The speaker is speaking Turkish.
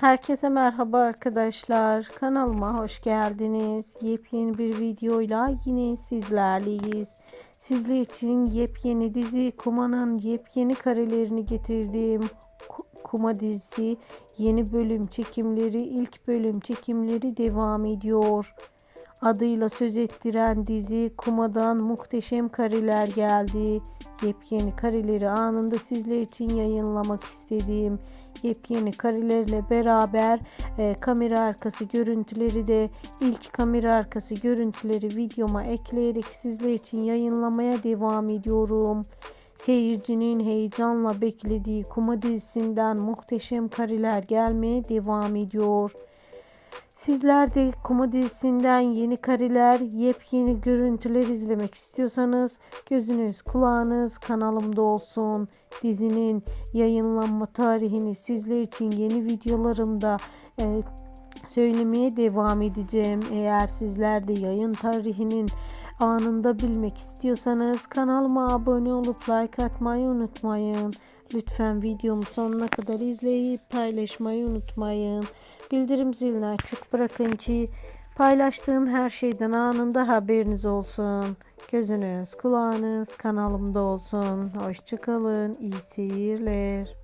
Herkese merhaba arkadaşlar. Kanalıma hoş geldiniz. Yepyeni bir videoyla yine sizlerleyiz. Sizler için yepyeni dizi Kuma'nın yepyeni karelerini getirdim. Ku- Kuma dizisi yeni bölüm çekimleri, ilk bölüm çekimleri devam ediyor. Adıyla söz ettiren dizi Kuma'dan muhteşem kareler geldi. Yepyeni kareleri anında sizler için yayınlamak istedim. Yepyeni karelerle beraber e, kamera arkası görüntüleri de ilk kamera arkası görüntüleri videoma ekleyerek sizler için yayınlamaya devam ediyorum. Seyircinin heyecanla beklediği Kuma dizisinden muhteşem kareler gelmeye devam ediyor. Sizler de Kuma dizisinden yeni kareler, yepyeni görüntüler izlemek istiyorsanız gözünüz kulağınız kanalımda olsun. Dizinin yayınlanma tarihini sizler için yeni videolarımda e, söylemeye devam edeceğim. Eğer sizler de yayın tarihinin anında bilmek istiyorsanız kanalıma abone olup like atmayı unutmayın. Lütfen videomu sonuna kadar izleyip paylaşmayı unutmayın. Bildirim zilini açık bırakın ki paylaştığım her şeyden anında haberiniz olsun. Gözünüz kulağınız kanalımda olsun. Hoşçakalın. İyi seyirler.